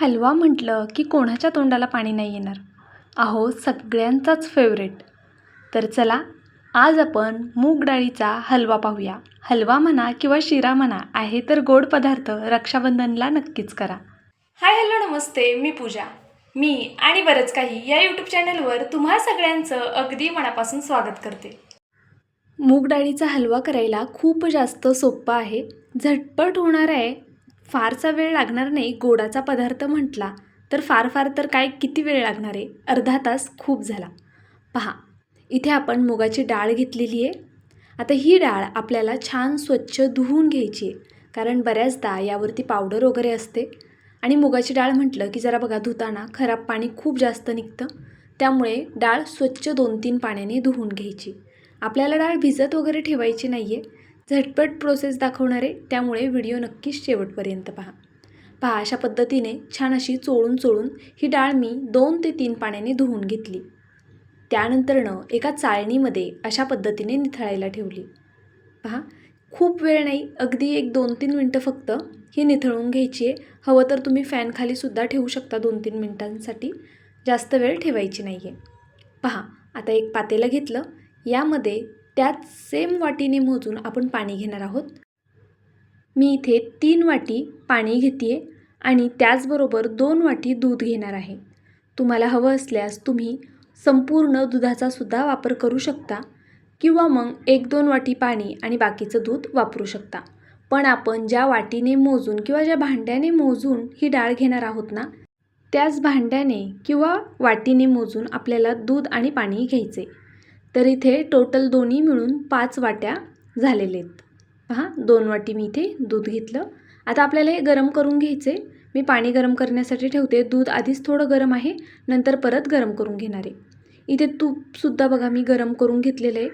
हलवा म्हटलं की कोणाच्या तोंडाला पाणी नाही येणार? अहो सगळ्यांचाच फेवरेट तर चला आज आपण मूग डाळीचा हलवा पाहूया. हलवा म्हणा किंवा शिरा म्हणा आहे तर गोड पदार्थ रक्षाबंधनला नक्कीच करा. हाय हॅलो नमस्ते मी पूजा. मी आणि बरंच काही या यूट्यूब चॅनलवर तुम्हा सगळ्यांचं अगदी मनापासून स्वागत करते. मूग डाळीचा हलवा करायला खूप जास्त सोप्पा आहे. झटपट होणार आहे फारसा वेळ लागणार नाही गोडाचा पदार्थ म्हटला तर फार फार तर काय किती वेळ लागणार आहे? अर्धा तास खूप झाला. पहा इथे आपण मुगाची डाळ घेतलेली आहे. आता ही डाळ आपल्याला छान स्वच्छ धुवून घ्यायची आहे कारण बऱ्याचदा यावरती पावडर वगैरे असते. आणि मुगाची डाळ म्हटलं की जरा बघा धुताना खराब पाणी खूप जास्त निघतं. त्यामुळे डाळ स्वच्छ दोन तीन पाण्याने धुवून घ्यायची. आपल्याला डाळ भिजत वगैरे ठेवायची नाही आहे झटपट प्रोसेस दाखवणारे त्यामुळे व्हिडिओ नक्कीच शेवटपर्यंत पहा. पहा अशा पद्धतीने छान अशी चोळून चोळून ही डाळ मी दोन ते तीन पाण्याने धुवून घेतली. त्यानंतरनं एका चाळणीमध्ये अशा पद्धतीने निथळायला ठेवली. पहा खूप वेळ नाही अगदी एक दोन तीन मिनटं फक्त ही निथळून घ्यायची आहे. हवं तर तुम्ही फॅनखालीसुद्धा ठेवू शकता दोन तीन मिनटांसाठी. जास्त वेळ ठेवायची नाही आहे पहा आता एक पातेलं घेतलं. यामध्ये त्याच सेम वाटीने मोजून आपण पाणी घेणार आहोत. मी इथे तीन वाटी पाणी घेते आहे आणि त्याचबरोबर दोन वाटी दूध घेणार आहे. तुम्हाला हवं असल्यास तुम्ही संपूर्ण दुधाचा सुद्धा वापर करू शकता किंवा मग एक दोन वाटी पाणी आणि बाकीचं दूध वापरू शकता. पण आपण ज्या वाटीने मोजून किंवा ज्या भांड्याने मोजून ही डाळ घेणार आहोत ना त्याच भांड्याने किंवा वाटीने मोजून आपल्याला दूध आणि पाणी घ्यायचे तर इथे टोटल दोन्ही मिळून पाच वाट्या झालेले आहेत. पहा दोन वाटी मी इथे दूध घेतलं. आता आपल्याला हे गरम करून घ्यायचे मी पाणी गरम करण्यासाठी ठेवते. दूध आधीच थोडं गरम आहे. नंतर परत गरम करून घेणार आहे. इथे तूपसुद्धा बघा मी गरम करून घेतलेलं आहे.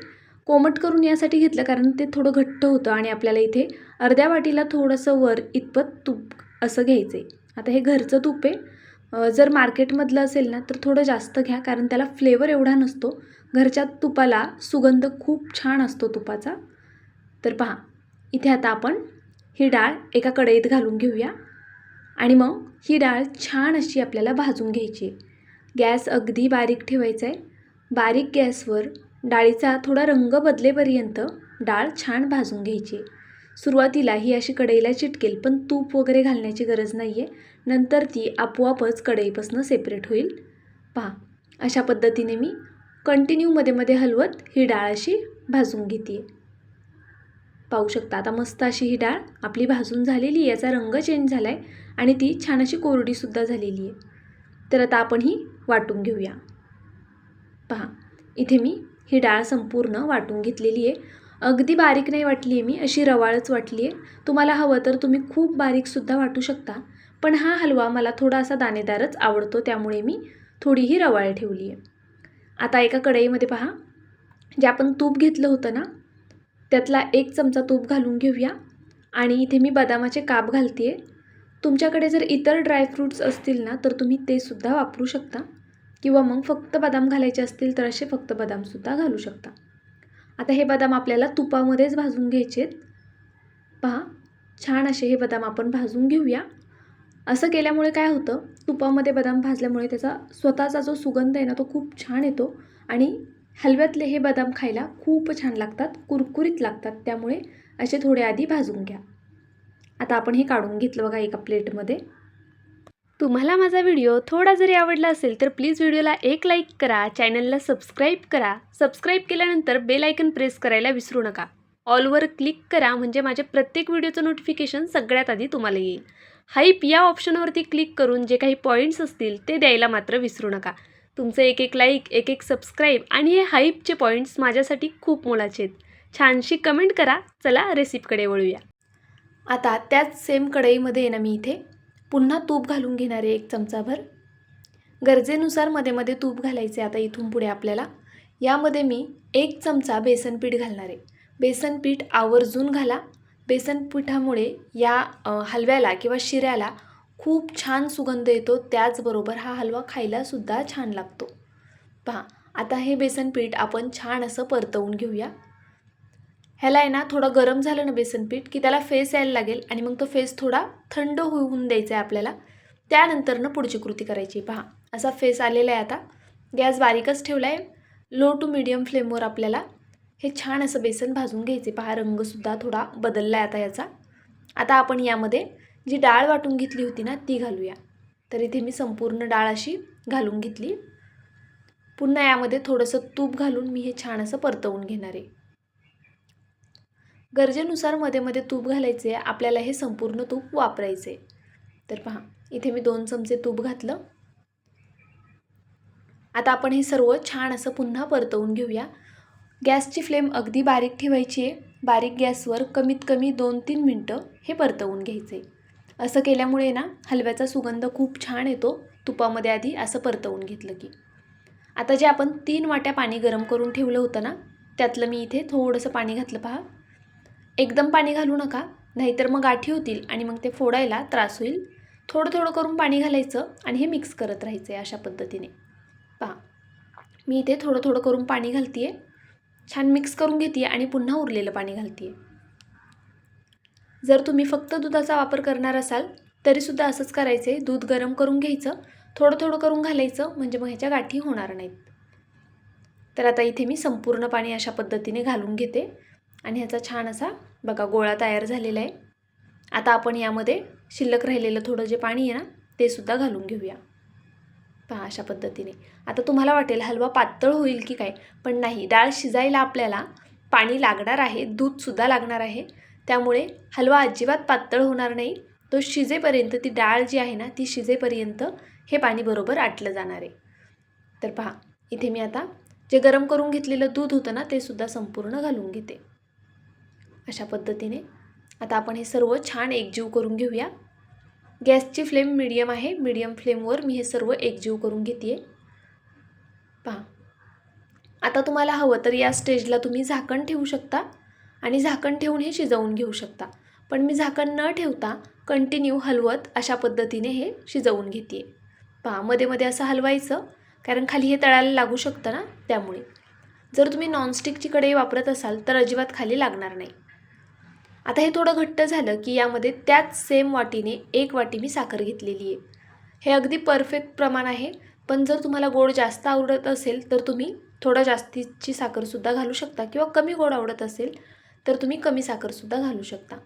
कोमट करून यासाठी घेतलं कारण ते थोडं घट्ट होतं आणि आपल्याला इथे अर्ध्या वाटीला थोडंसं वर इतपत तूप असं घ्यायचं आहे आता हे घरचं तूप आहे. जर मार्केटमधलं असेल ना तर थोडं जास्त घ्या कारण त्याला फ्लेवर एवढा नसतो. घरच्या तुपाला सुगंध खूप छान असतो तुपाचा. तर पहा इथे आता आपण ही डाळ एका कढईत घालून घेऊया. आणि मग ही डाळ छान अशी आपल्याला भाजून घ्यायची आहे. गॅस अगदी बारीक ठेवायचा आहे बारीक गॅसवर डाळीचा थोडा रंग बदलेपर्यंत डाळ छान भाजून घ्यायची आहे. सुरुवातीला ही अशी कढईला चिटकेल पण तूप वगैरे घालण्याची गरज नाही आहे नंतर ती आपोआपच कढईपासून सेपरेट होईल. पहा अशा पद्धतीने मी कंटिन्यू मध्ये मध्ये हलवत ही डाळ अशी भाजून घेते. पाहू शकता आता मस्त अशी ही डाळ आपली भाजून झालेली आहे याचा रंग चेंज झाला आहे आणि ती छान अशी कोरडीसुद्धा झालेली आहे. तर आता आपण ही वाटून घेऊया. पहा इथे मी ही डाळ संपूर्ण वाटून घेतलेली आहे. अगदी बारीक नाही वाटली आहे मी अशी रवाळच वाटली आहे. तुम्हाला हवं तर तुम्ही खूप बारीकसुद्धा वाटू शकता पण हा हलवा मला थोडासा दाणेदारच आवडतो त्यामुळे मी थोडीही रवाळ ठेवली आहे. आता एका कढईमध्ये पहा. जे आपण तूप घेतलं होतं ना त्यातला एक चमचा तूप घालून घेऊया. आणि इथे मी बदामाचे काप घालते आहे तुमच्याकडे जर इतर ड्रायफ्रूट्स असतील ना तर तुम्ही ते सुद्धा वापरू शकता. किंवा मग फक्त बदाम घालायचे असतील तर असे फक्त बदामसुद्धा घालू शकता. आता हे बदाम आपल्याला तुपामध्येच भाजून घ्यायचे आहेत पहा छान असे हे बदाम आपण भाजून घेऊया. असं केल्यामुळे काय होतं? तुपामध्ये बदाम भाजल्यामुळे त्याचा स्वतःचा जो सुगंध आहे ना तो खूप छान येतो आणि हलव्यातले हे बदाम खायला खूप छान लागतात कुरकुरीत लागतात. त्यामुळे असे थोडे आधी भाजून घ्या. आता आपण हे काढून घेतलं बघा एका प्लेटमध्ये. तुम्हाला माझा व्हिडिओ थोडा जरी आवडला असेल तर प्लीज व्हिडिओला एक लाईक करा चॅनलला सबस्क्राईब करा. सबस्क्राईब केल्यानंतर बेल आयकन प्रेस करायला विसरू नका. ऑलवर क्लिक करा म्हणजे माझ्या प्रत्येक व्हिडिओचं नोटिफिकेशन सगळ्यात आधी तुम्हाला येईल. हाईप या ऑप्शनवरती क्लिक करून जे काही पॉईंट्स असतील ते द्यायला मात्र विसरू नका. तुमचं एक एक लाईक एक एक सबस्क्राईब आणि हे हाईपचे पॉईंट्स माझ्यासाठी खूप मोलाचे आहेत. छानशी कमेंट करा. चला रेसिपीकडे वळूया. आता त्याच सेम कढईमध्ये आहे ना मी इथे. पुन्हा तूप घालून घेणार आहे एक चमचाभर. गरजेनुसारमध्ये मध्ये तूप घालायचे आता इथून पुढे आपल्याला. यामध्ये मी एक चमचा बेसन पीठ घालणार आहे. बेसन पीठ आवर्जून घाला. बेसन पिठामुळे या हलव्याला किंवा शिऱ्याला खूप छान सुगंध येतो. त्याचबरोबर हा हलवा खायलासुद्धा छान लागतो. पहा आता हे बेसन पीठ आपण छान असं परतवून घेऊया. ह्याला आहे ना थोडं गरम झालं ना बेसन पीठ की त्याला फेस यायला लागेल आणि मग तो फेस थोडा थंड होऊन द्यायचा आहे आपल्याला. त्यानंतरनं पुढची कृती करायची. पहा असा फेस आलेला आहे आता. गॅस बारीकच ठेवला आहे लो टू मिडियम फ्लेमवर आपल्याला हे छान असं बेसन भाजून घ्यायचे. पहा रंगसुद्धा थोडा बदलला आहे आता याचा. आता आपण यामध्ये जी डाळ वाटून घेतली होती ना ती घालूया. तर इथे मी संपूर्ण डाळ अशी घालून घेतली. पुन्हा यामध्ये थोडंसं तूप घालून मी हे छान असं परतवून घेणार आहे. गरजेनुसारमध्ये मध्ये तूप घालायचे. आपल्याला हे संपूर्ण तूप वापरायचे तर पहा इथे मी दोन चमचे तूप घातलं. आता आपण हे सर्व छान असं पुन्हा परतवून घेऊया. गॅसची फ्लेम अगदी बारीक ठेवायची आहे. बारीक गॅसवर कमीत कमी दोन तीन मिनटं हे परतवून घ्यायचे. असं केल्यामुळे ना हलव्याचा सुगंध खूप छान येतो. तुपामध्ये आधी असं परतवून घेतलं की. आता जे आपण तीन वाट्या पाणी गरम करून ठेवलं होतं ना त्यातलं मी इथे थोडंसं पाणी घातलं पहा. एकदम पाणी घालू नका नाहीतर मग गाठी होतील आणि मग ते फोडायला त्रास होईल. थोडं थोडं करून पाणी घालायचं आणि हे मिक्स करत राहायचं आहे अशा पद्धतीने. पहा. मी इथे थोडं थोडं करून पाणी घालते आहे छान मिक्स करून घेते आणि पुन्हा उरलेलं पाणी घालते जर तुम्ही फक्त दुधाचा वापर करणार असाल तरीसुद्धा असंच करायचं आहे दूध गरम करून घ्यायचं थोडं थोडं करून घालायचं म्हणजे मग ह्याच्या गाठी होणार नाहीत. तर आता इथे मी संपूर्ण पाणी अशा पद्धतीने घालून घेते. आणि ह्याचा छान असा बघा गोळा तयार झालेला आहे. आता आपण यामध्ये शिल्लक राहिलेलं थोडं जे पाणी आहे ना ते सुद्धा घालून घेऊया. पहा अशा पद्धतीने. आता तुम्हाला वाटेल हलवा पातळ होईल की काय पण नाही. डाळ शिजायला आपल्याला पाणी लागणार आहे दूधसुद्धा लागणार आहे. त्यामुळे हलवा अजिबात पातळ होणार नाही. तो शिजेपर्यंत ती डाळ जी आहे ना ती शिजेपर्यंत हे पाणी बरोबर आटलं जाणार आहे. तर पहा इथे मी आता जे गरम करून घेतलेलं दूध होतं ना ते सुद्धा संपूर्ण घालून घेते. अशा पद्धतीने आता आपण हे सर्व छान एकजीव करून घेऊया. गॅसची फ्लेम मिडियम आहे. मिडियम फ्लेमवर मी हे सर्व एकजीव करून घेते पहा. आता तुम्हाला हवं तर या स्टेजला तुम्ही झाकण ठेवू शकता आणि झाकण ठेवून हे शिजवून घेऊ शकता. पण मी झाकण न ठेवता कंटिन्यू हलवत अशा पद्धतीने हे शिजवून घेते पहा मध्ये मध्ये असं हलवायचं कारण खाली हे तळायला लागू शकतं ना त्यामुळे. जर तुम्ही नॉनस्टिकची कढई वापरत असाल तर अजिबात खाली लागणार नाही. आता हे थोडं घट्ट झालं की यामध्ये त्याच सेम वाटीने एक वाटी मी साखर घेतलेली आहे. हे अगदी परफेक्ट प्रमाण आहे. पण जर तुम्हाला गोड जास्त आवडत असेल तर तुम्ही थोडं जास्तीची साखरसुद्धा घालू शकता किंवा कमी गोड आवडत असेल तर तुम्ही कमी साखरसुद्धा घालू शकता.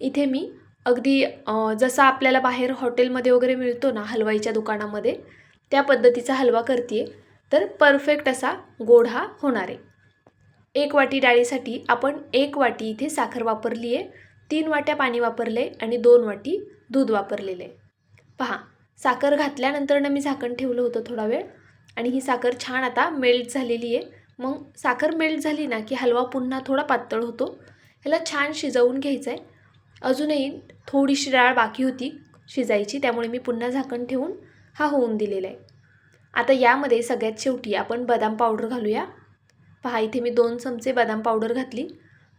इथे मी अगदी जसा आपल्याला बाहेर हॉटेलमध्ये वगैरे मिळतो ना हलवाईच्या दुकानामध्ये त्या पद्धतीचा हलवा करते तर परफेक्ट असा गोड हा होणार आहे. एक वाटी डाळीसाठी आपण एक वाटी इथे साखर वापरली आहे. तीन वाट्या पाणी वापरले आणि दोन वाटी दूध वापरलेलं आहे. पहा साखर घातल्यानंतरनं मी झाकण ठेवलं होतं थोडा वेळ आणि ही साखर छान आता मेल्ट झालेली आहे. मग साखर मेल्ट झाली ना की हलवा पुन्हा थोडा पातळ होतो. ह्याला छान शिजवून घ्यायचं आहे अजूनही थोडीशी डाळ बाकी होती शिजायची त्यामुळे मी पुन्हा झाकण ठेवून हा होऊन दिलेला आहे. आता यामध्ये सगळ्यात शेवटी आपण बदाम पावडर घालूया. पहा इथे मी दोन चमचे बदाम पावडर घातली.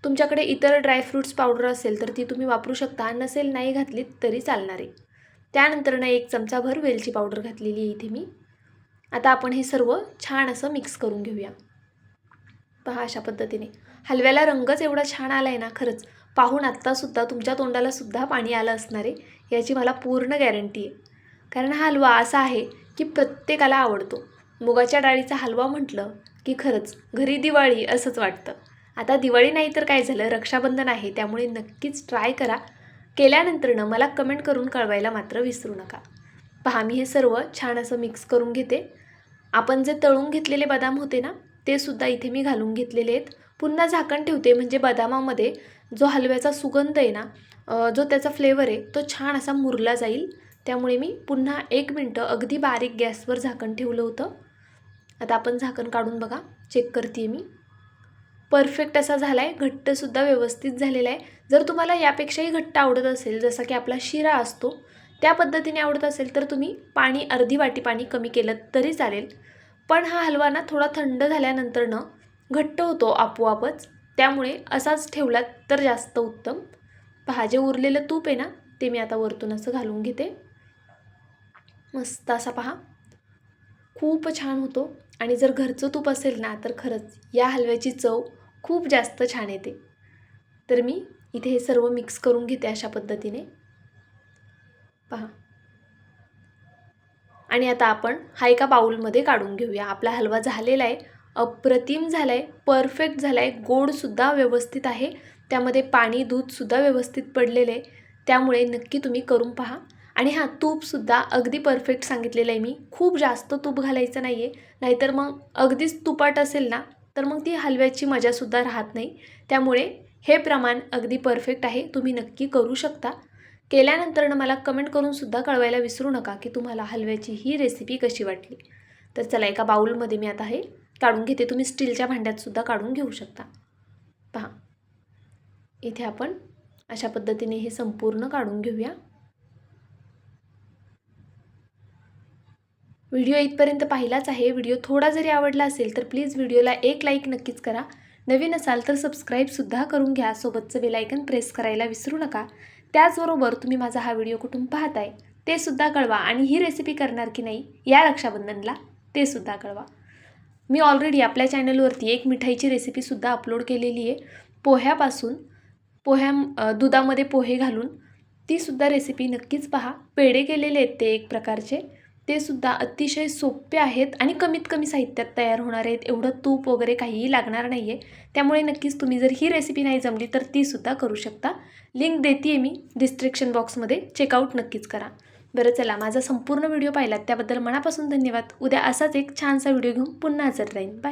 तुमच्याकडे इतर ड्रायफ्रूट्स पावडर असेल तर ती तुम्ही वापरू शकता. नसेल नाही घातली तरी चालणार. आहे त्यानंतरनं एक चमचाभर वेलची पावडर घातलेली आहे इथे मी. आता आपण हे सर्व छान असं मिक्स करून घेऊया. पहा अशा पद्धतीने. हलव्याला रंगच एवढा छान आला आहे ना खरंच. पाहून आत्तासुद्धा तुमच्या तोंडाला सुद्धा पाणी आलं असणार आहे याची मला पूर्ण गॅरंटी आहे. कारण हा हलवा असा आहे की प्रत्येकाला आवडतो. मुगाच्या डाळीचा हलवा म्हटलं की खरंच घरी दिवाळी असंच वाटतं. आता दिवाळी नाही तर काय झालं? रक्षाबंधन आहे त्यामुळे नक्कीच ट्राय करा. केल्यानंतरनं मला कमेंट करून कळवायला मात्र विसरू नका. पहा मी हे सर्व छान असं मिक्स करून घेते. आपण जे तळून घेतलेले बदाम होते ना ते सुद्धा इथे मी घालून घेतलेले आहेत. पुन्हा झाकण ठेवते म्हणजे बदामामध्ये जो हलव्याचा सुगंध आहे ना जो त्याचा फ्लेवर आहे तो छान असा मुरला जाईल. त्यामुळे मी पुन्हा एक मिनटं अगदी बारीक गॅसवर झाकण ठेवलं होतं. आता आपण झाकण काढून बघा. चेक करते मी. परफेक्ट असा झाला आहे घट्टसुद्धा व्यवस्थित झालेला आहे. जर तुम्हाला यापेक्षाही घट्ट आवडत असेल जसा की आपला शिरा असतो त्या पद्धतीने आवडत असेल तर तुम्ही पाणी अर्धी वाटी पाणी कमी केलं तरी चालेल. पण हा हलवा ना थोडा थंड झाल्यानंतरनं घट्ट होतो आपोआपच. त्यामुळे असाच ठेवलात तर जास्त उत्तम. पहा जे उरलेलं तूप आहे ना ते मी आता वरतून असं घालून घेते. मस्त असा पहा. खूप छान होतो. आणि जर घरचं तूप असेल ना तर खरंच या हलव्याची चव खूप जास्त छान येते. तर मी इथे हे सर्व मिक्स करून घेते अशा पद्धतीने. पहा. आणि आता आपण हा एका बाऊलमध्ये काढून घेऊया. आपला हलवा झालेला आहे अप्रतिम झाला आहे परफेक्ट झाला आहे गोडसुद्धा व्यवस्थित आहे. त्यामध्ये पाणी दूधसुद्धा व्यवस्थित पडलेलं आहे. त्यामुळे नक्की तुम्ही करून पहा. आणि हां तूपसुद्धा अगदी परफेक्ट सांगितलेलं आहे मी. खूप जास्त तूप घालायचं नाही आहे नाहीतर मग अगदीच तुपाट असेल ना तर मग ती हलव्याची मजासुद्धा राहत नाही. त्यामुळे हे प्रमाण अगदी परफेक्ट आहे. तुम्ही नक्की करू शकता. केल्यानंतरनं मला कमेंट करूनसुद्धा कळवायला विसरू नका की तुम्हाला हलव्याची ही रेसिपी कशी वाटली. तर चला एका बाऊलमध्ये मी आता हे काढून घेते. तुम्ही स्टीलच्या भांड्यातसुद्धा काढून घेऊ शकता. पहा. इथे आपण अशा पद्धतीने हे संपूर्ण काढून घेऊया. व्हिडिओ इथपर्यंत पाहिलाच आहे. व्हिडिओ थोडा जरी आवडला असेल तर प्लीज व्हिडिओला एक लाईक नक्कीच करा. नवीन असाल तर सबस्क्राईबसुद्धा करून घ्या. सोबतचं बेलायकन प्रेस करायला विसरू नका. त्याचबरोबर तुम्ही माझा हा व्हिडिओ कुठून पाहताय ते सुद्धा कळवा. आणि ही रेसिपी करणार की नाही या रक्षाबंधनला ते सुद्धा कळवा. मी ऑलरेडी आपल्या चॅनलवरती एक मिठाईची रेसिपीसुद्धा अपलोड केलेली आहे. पोह्यापासून पोह्या दुधामध्ये पोहे घालून तीसुद्धा रेसिपी नक्कीच पहा. पेढे केलेले आहेत ते एक प्रकारचे. ते सुद्धा अतिशय सोपे आहेत आणि कमीत कमी साहित्यात तयार होणार आहेत. एवढं तूप वगैरे काहीही लागणार नाही आहे त्यामुळे नक्कीच तुम्ही जर ही रेसिपी नाही जमली तर तीसुद्धा करू शकता. लिंक देते मी डिस्क्रिप्शन बॉक्समध्ये चेकआउट नक्कीच करा. बरं चला माझा संपूर्ण व्हिडिओ पाहिलात. त्याबद्दल मनापासून धन्यवाद. उद्या असाच एक छानसा व्हिडिओ घेऊन पुन्हा हजर राहीन. बाय